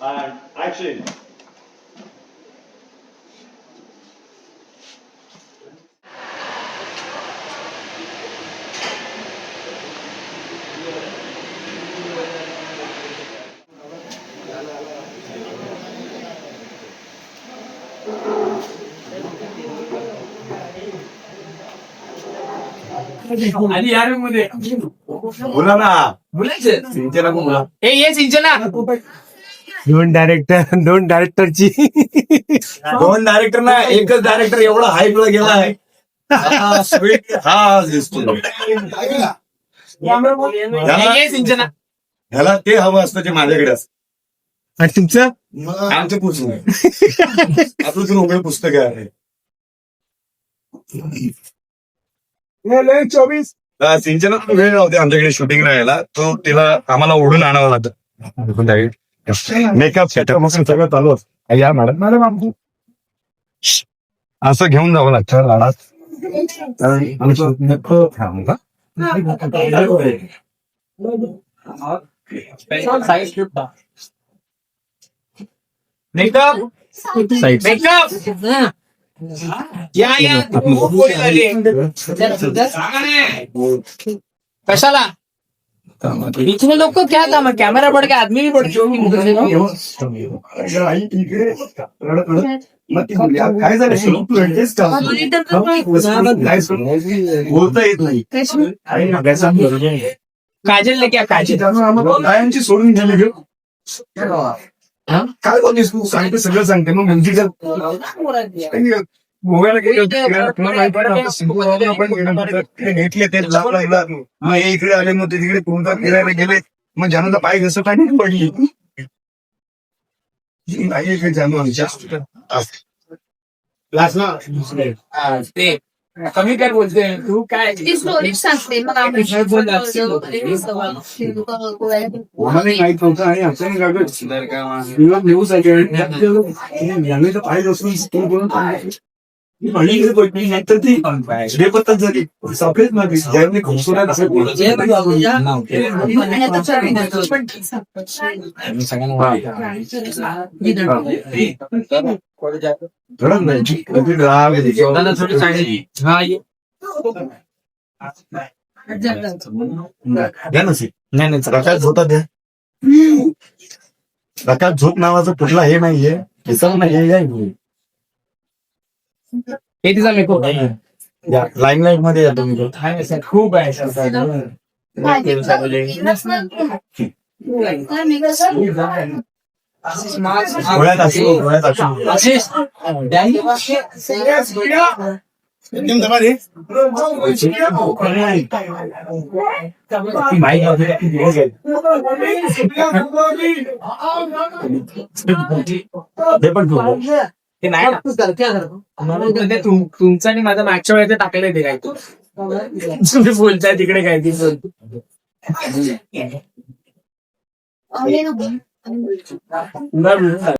And action. आणि या रूममध्ये बोला ना बोलायचं सिंचना को बोला ए ये सिंचना दोन डायरेक्टर दोन डायरेक्टरची दोन डायरेक्टर ना एकच डायरेक्टर एवढा हाईप ला गेलाय हा, हा दिसतो. ह्याला ते हवं असतं जे माझ्याकडे असतं. आणि तुमचं? आमचं पुस्तक आपलं तर उघड पुस्तक आहे. चोवीस. सिंचना वेळ नव्हते आमच्याकडे शूटिंग राहायला. तो तिला आम्हाला ओढून आणावं लागतं. मेकअप सेटअप सगळं चालू असतं या मॅडम मॅडम आमचं असं घेऊन जावं लागतं लाडात आमचं थांबा. मेकअप मेकअप या या कोणी बीच में लोग को क्या काम है कैमरा बढ़ गया आदमी भी बढ़ बोलता येत नाही काजल ने क्या काजल? गायांची सोडून गेली काय कोणी सांगते सगळं सांगते मग म्हणजे गोव्याला गेलो तुला माहिती आहे ना, आपण सिंधुदुर्गला आपण गेल्यानंतर ते घेतले ते लाभ लागला मग हे इकडे आले मग ते तिकडे कोणता फिरायला गेले मग जानूला पाय घसत पाणी पडली नाही इकडे जानू आमच्या ते कमी काय बोलते तू काय ती स्टोरी सांगते मग आम्ही मला नाही माहित नव्हतं आणि अचानक अगं तुला न्यूज आहे याने तर पाय घसरून स्कूल करून मी म्हणे इकडे पडली नाही तर ती बेपत्ताच झोप नावाचं कुठला हे नाहीये किसन नाहीये. हे तिचा मेकअप या लाईमलाईटमध्ये या तुम्ही. खूप आहे डोळ्यात असू ते. ते. नाही तुम- तुमचं आणि माझं मागच्या वेळेचं टाकलंय ते काय तुम्ही बोलताय तिकडे काय ती बोलतो